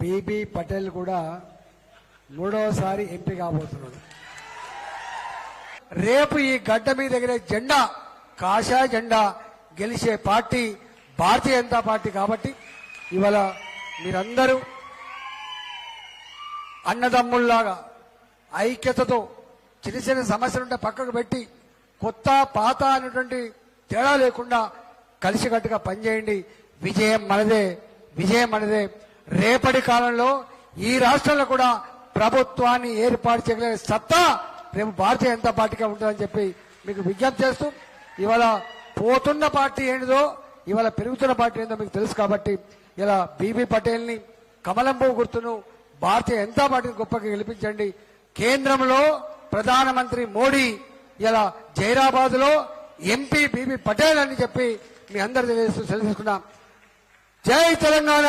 BB Patel కూడా మూడవసారి MP కాబోతున్నాడు. రేపు ఈ గడ్డ మీద ఎగిరే జెండా కాషాయ జెండా గెలిచే పార్టీ భారతీయ జనతా పార్టీ కాబట్టి ఇవాళ మీరందరూ అన్నదమ్ముల్లాగా ఐక్యతతో చిన్న చిన్న సమస్యలుంటే పక్కకు పెట్టి కొత్త పాత అనేటువంటి తేడా లేకుండా కలిసికట్టుగా పనిచేయండి. విజయం మనదే విజయం మనదే. రేపటి కాలంలో ఈ రాష్ట్రంలో కూడా ప్రభుత్వాన్ని ఏర్పాటు చేయగలిగిన సత్తా రేపు భారతీయ జనతా పార్టీగా ఉంటుందని చెప్పి మీకు విజ్ఞప్తి చేస్తూ ఇవాళ పోతున్న పార్టీ ఏంటిదో ఇవాళ పెరుగుతున్న పార్టీ ఏందో మీకు తెలుసు కాబట్టి ఇలా బీబీ పటేల్ని కమలం గుర్తును భారతీయ జనతా పార్టీని గొప్పగా గెలిపించండి. కేంద్రంలో ప్రధానమంత్రి మోడీ ఇలా జైరాబాద్లో ఎంపీ బీబీ పటేల్ అని చెప్పి మీ అందరు తెలియజేస్తూ తెలుసుకున్నాం జై తెలంగాణ!